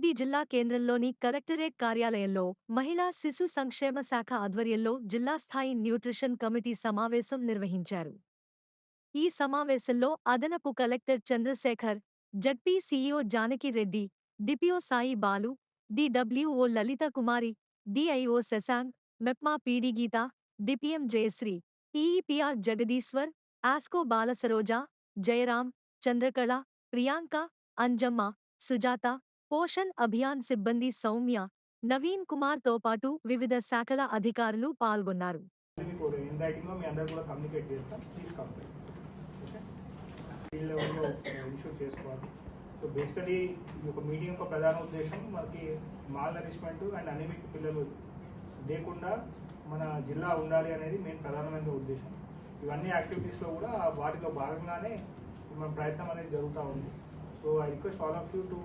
జిల్లా కేంద్రంలోని కలెక్టరేట్ కార్యాలయంలో మహిళా శిశు సంక్షేమ శాఖ ఆధ్వర్యంలో జిల్లా స్థాయి న్యూట్రిషన్ కమిటీ సమావేశం నిర్వహించారు. ఈ సమావేశంలో అదనపు collector Chandrashekar ZP CEO Janaki Reddy DPO Sai Balu DWO Lalitha Kumari DIO Shashank MEPMA PD Geetha DPM Jayashree EEPR Jagadishwar ఆస్కో Balasaroja Jayaram Chandrakala Priyanka Anjamma Sujatha Poshan Abhiyan సిబ్బంది సౌమ్య నవీన్ కుమార్తో పాటు వివిధ శాఖల అధికారులు పాల్గొన్నారు. సో బేసికలీ ఈ యొక్క మీడియం యొక్క ప్రధాన ఉద్దేశం మనకి మాల్ నరిష్మెంట్ అండ్ అనేమిక్ పిల్లలు లేకుండా మన జిల్లా ఉండాలి అనేది మెయిన్ ప్రధానమైన ఉద్దేశం. ఇవన్నీ యాక్టివిటీస్లో కూడా వాటిలో భాగంగానే మన ప్రయత్నం అనేది జరుగుతూ ఉంది. So I request all of you to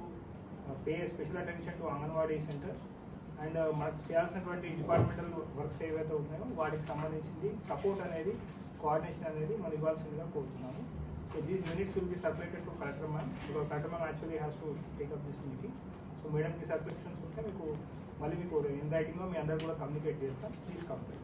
pay special attention to anganwadi centre and మనకు చేయాల్సినటువంటి డిపార్ట్మెంటల్ వర్క్స్ ఏవైతే ఉన్నాయో వాటికి సంబంధించింది సపోర్ట్ అనేది కోఆర్డినేషన్ అనేది మనం ఇవ్వాల్సిందిగా కోరుతున్నాము. So these minutes will be separated to collector ma'am because collector ma'am actually has to take up this meeting so మేడంకి సబ్స్క్రిప్షన్స్ ఉంటే మీకు మళ్ళీ మీకు ఇన్ రైటింగ్లో మీ అందరు కూడా కమ్యూనికేట్ చేస్తాం ప్లీజ్ కంప్లీట్